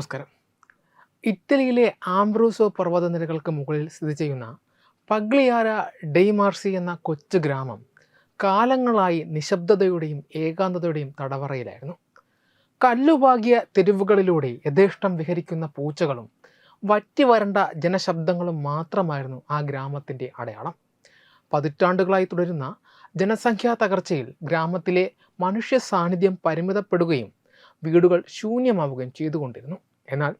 നമസ്കാരം. ഇറ്റലിയിലെ ആംബ്രൂസോ പർവതനിരകൾക്ക് മുകളിൽ സ്ഥിതി ചെയ്യുന്ന പഗ്ലിയാര ഡെയ്മാർസി എന്ന കൊച്ചു ഗ്രാമം കാലങ്ങളായി നിശബ്ദതയുടെയും ഏകാന്തതയുടെയും തടവറയിലായിരുന്നു. കല്ലുപാകിയ തെരുവുകളിലൂടെ യഥേഷ്ടം വിഹരിക്കുന്ന പൂച്ചകളും വറ്റി വരണ്ട ജനശബ്ദങ്ങളും മാത്രമായിരുന്നു ആ ഗ്രാമത്തിന്റെ അടയാളം. പതിറ്റാണ്ടുകളായി തുടരുന്ന ജനസംഖ്യാ തകർച്ചയിൽ ഗ്രാമത്തിലെ മനുഷ്യ സാന്നിധ്യം പരിമിതപ്പെടുകയും വീടുകൾ ശൂന്യമാവുകയും ചെയ്തുകൊണ്ടിരുന്നു. എന്നാൽ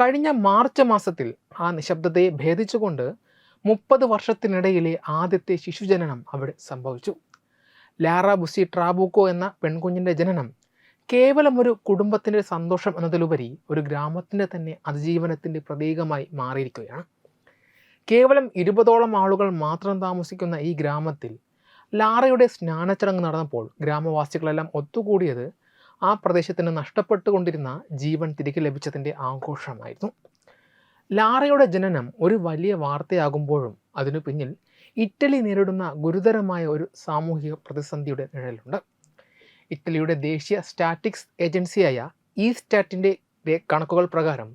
കഴിഞ്ഞ മാർച്ച് മാസത്തിൽ ആ നിശബ്ദതയെ ഭേദിച്ചുകൊണ്ട് മുപ്പത് വർഷത്തിനിടയിലെ ആദ്യത്തെ ശിശുജനനം അവിടെ സംഭവിച്ചു. ലാറ ബുസി ട്രാബൂക്കോ എന്ന പെൺകുഞ്ഞിന്റെ ജനനം കേവലം ഒരു കുടുംബത്തിന്റെ സന്തോഷം എന്നതിലുപരി ഒരു ഗ്രാമത്തിന്റെ തന്നെ അതിജീവനത്തിന്റെ പ്രതീകമായി മാറിയിരിക്കുകയാണ്. കേവലം ഇരുപതോളം ആളുകൾ മാത്രം താമസിക്കുന്ന ഈ ഗ്രാമത്തിൽ ലാറയുടെ സ്നാനച്ചടങ്ങ് നടന്നപ്പോൾ ഗ്രാമവാസികളെല്ലാം ഒത്തുകൂടിയത് ആ പ്രദേശത്തിന് നഷ്ടപ്പെട്ടുകൊണ്ടിരുന്ന ജീവൻ തിരികെ ലഭിച്ചതിന്റെ ആഘോഷമായിരുന്നു. ലാറയുടെ ജനനം ഒരു വലിയ വാർത്തയാകുമ്പോഴും അതിനു പിന്നിൽ ഇറ്റലി നേരിടുന്ന ഗുരുതരമായ ഒരു സാമൂഹിക പ്രതിസന്ധിയുടെ നിഴലുണ്ട്. ഇറ്റലിയുടെ ദേശീയ സ്റ്റാറ്റിക്സ് ഏജൻസിയായ ഈ സ്റ്റാറ്റിന്റെ കണക്കുകൾ പ്രകാരം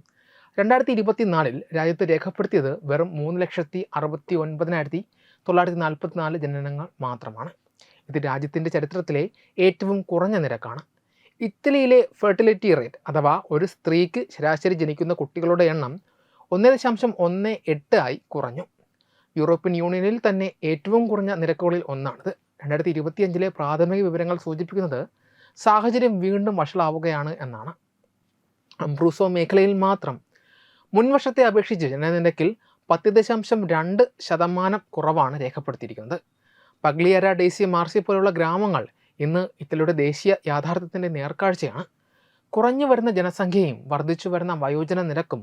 രണ്ടായിരത്തി ഇരുപത്തിനാലിൽ രാജ്യത്ത് രേഖപ്പെടുത്തിയത് വെറും മൂന്ന് ലക്ഷത്തി അറുപത്തി ഒൻപതിനായിരത്തി തൊള്ളായിരത്തി നാൽപ്പത്തി നാല് ജനനങ്ങൾ മാത്രമാണ്. ഇത് രാജ്യത്തിന്റെ ചരിത്രത്തിലെ ഏറ്റവും കുറഞ്ഞ നിരക്കാണ്. ഇറ്റലിയിലെ ഫെർട്ടിലിറ്റി റേറ്റ് അഥവാ ഒരു സ്ത്രീക്ക് ശരാശരി ജനിക്കുന്ന കുട്ടികളുടെ എണ്ണം ഒന്ന് ദശാംശം ഒന്ന് എട്ട് ആയി കുറഞ്ഞു. യൂറോപ്യൻ യൂണിയനിൽ തന്നെ ഏറ്റവും കുറഞ്ഞ നിരക്കുകളിൽ ഒന്നാണിത്. രണ്ടായിരത്തി ഇരുപത്തിയഞ്ചിലെ പ്രാഥമിക വിവരങ്ങൾ സൂചിപ്പിക്കുന്നത് സാഹചര്യം വീണ്ടും വഷളാവുകയാണ് എന്നാണ്. അംബ്രൂസോ മേഖലയിൽ മാത്രം മുൻവർഷത്തെ അപേക്ഷിച്ച് ജനനിരക്കിൽ പത്ത് ദശാംശം രണ്ട് ശതമാനം കുറവാണ് രേഖപ്പെടുത്തിയിരിക്കുന്നത്. പഗ്ലിയര ഡേസി മാർസി പോലുള്ള ഗ്രാമങ്ങൾ ഇന്ന് ഇറ്റലിയുടെ ദേശീയ യാഥാർത്ഥ്യത്തിന്റെ നേർക്കാഴ്ചയാണ്. കുറഞ്ഞു വരുന്ന ജനസംഖ്യയും വർദ്ധിച്ചു വരുന്ന വയോജന നിരക്കും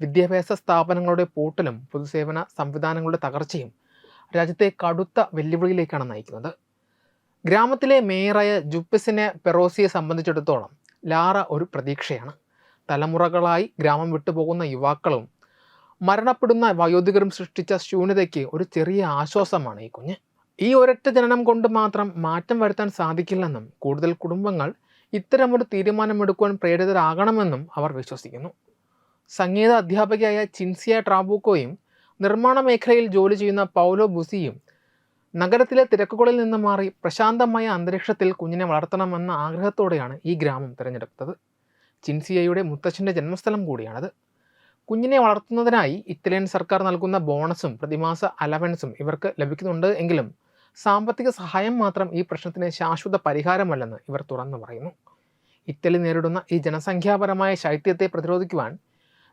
വിദ്യാഭ്യാസ സ്ഥാപനങ്ങളുടെ പൂട്ടലും പൊതുസേവന സംവിധാനങ്ങളുടെ തകർച്ചയും രാജ്യത്തെ കടുത്ത വെല്ലുവിളിയിലേക്കാണ് നയിക്കുന്നത്. ഗ്രാമത്തിലെ മേയറായ ജുപ്പിസിനെ പെറോസിയെ സംബന്ധിച്ചിടത്തോളം ലാറ ഒരു പ്രതീക്ഷയാണ്. തലമുറകളായി ഗ്രാമം വിട്ടുപോകുന്ന യുവാക്കളും മരണപ്പെടുന്ന വയോധികരും സൃഷ്ടിച്ച ശൂന്യതയ്ക്ക് ഒരു ചെറിയ ആശ്വാസമാണ് ഈ കുഞ്ഞ്. ഈ ഒരൊറ്റ ജനനം കൊണ്ട് മാത്രം മാറ്റം വരുത്താൻ സാധിക്കില്ലെന്നും കൂടുതൽ കുടുംബങ്ങൾ ഇത്തരമൊരു തീരുമാനമെടുക്കുവാൻ പ്രേരിതരാകണമെന്നും അവർ വിശ്വസിക്കുന്നു. സംഗീത അധ്യാപകയായ ചിൻസിയ ട്രാബൂക്കോയും നിർമ്മാണ മേഖലയിൽ ജോലി ചെയ്യുന്ന പൗലോ ബുസിയും നഗരത്തിലെ തിരക്കുകളിൽ നിന്ന് മാറി പ്രശാന്തമായ അന്തരീക്ഷത്തിൽ കുഞ്ഞിനെ വളർത്തണമെന്ന ആഗ്രഹത്തോടെയാണ് ഈ ഗ്രാമം തിരഞ്ഞെടുത്തത്. ചിൻസിയയുടെ മുത്തച്ഛന്റെ ജന്മസ്ഥലം കൂടിയാണത്. കുഞ്ഞിനെ വളർത്തുന്നതിനായി ഇറ്റാലിയൻ സർക്കാർ നൽകുന്ന ബോണസും പ്രതിമാസ അലവൻസും ഇവർക്ക് ലഭിക്കുന്നുണ്ട് എങ്കിലും സാമ്പത്തിക സഹായം മാത്രം ഈ പ്രശ്നത്തിന് ശാശ്വത പരിഹാരമല്ലെന്ന് ഇവർ തുറന്നു പറയുന്നു. ഇറ്റലി നേരിടുന്ന ഈ ജനസംഖ്യാപരമായ ശൈത്യത്തെ പ്രതിരോധിക്കുവാൻ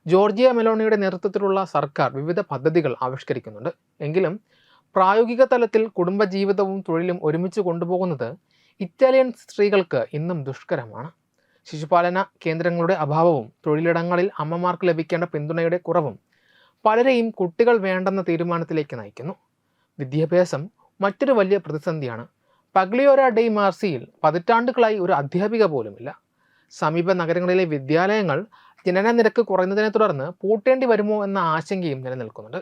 ജോർജിയ മെലോണിയുടെ നേതൃത്വത്തിലുള്ള സർക്കാർ വിവിധ പദ്ധതികൾ ആവിഷ്കരിക്കുന്നുണ്ട്. എങ്കിലും പ്രായോഗിക തലത്തിൽ കുടുംബജീവിതവും തൊഴിലും ഒരുമിച്ച് കൊണ്ടുപോകുന്നത് ഇറ്റാലിയൻ സ്ത്രീകൾക്ക് ഇന്നും ദുഷ്കരമാണ്. ശിശുപാലന കേന്ദ്രങ്ങളുടെ അഭാവവും തൊഴിലിടങ്ങളിൽ അമ്മമാർക്ക് ലഭിക്കേണ്ട പിന്തുണയുടെ കുറവും പലരെയും കുട്ടികൾ വേണ്ടെന്ന തീരുമാനത്തിലേക്ക് നയിക്കുന്നു. വിദ്യാഭ്യാസം മറ്റൊരു വലിയ പ്രതിസന്ധിയാണ്. പഗ്ലിയോര ഡെയ് മാർസിയിൽ പതിറ്റാണ്ടുകളായി ഒരു അധ്യാപിക പോലുമില്ല. സമീപ നഗരങ്ങളിലെ വിദ്യാലയങ്ങൾ ജനന നിരക്ക് കുറയുന്നതിനെ തുടർന്ന് പൂട്ടേണ്ടി വരുമോ എന്ന ആശങ്കയും നിലനിൽക്കുന്നുണ്ട്.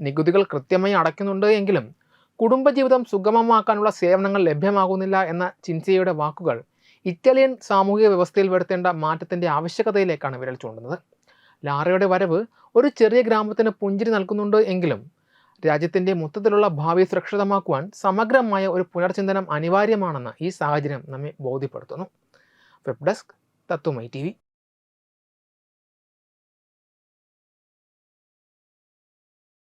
നികുതികൾ കൃത്യമായി അടയ്ക്കുന്നുണ്ട് എങ്കിലും കുടുംബജീവിതം സുഗമമാക്കാനുള്ള സേവനങ്ങൾ ലഭ്യമാകുന്നില്ല എന്ന ചിൻസിയയുടെ വാക്കുകൾ ഇറ്റാലിയൻ സാമൂഹിക വ്യവസ്ഥയിൽ വരുത്തേണ്ട മാറ്റത്തിന്റെ ആവശ്യകതയിലേക്കാണ് വിരൽ ചൂണ്ടുന്നത്. ലാറയുടെ വരവ് ഒരു ചെറിയ ഗ്രാമത്തിന് പുഞ്ചിരി നൽകുന്നുണ്ട് എങ്കിലും രാജ്യത്തിന്റെ മൊത്തത്തിലുള്ള ഭാവി സുരക്ഷിതമാക്കുവാൻ സമഗ്രമായ ഒരു പുനർചിന്തനം അനിവാര്യമാണെന്ന് ഈ സാഹചര്യം നമ്മെ ബോധ്യപ്പെടുത്തുന്നു. Web desk Tatwamayi T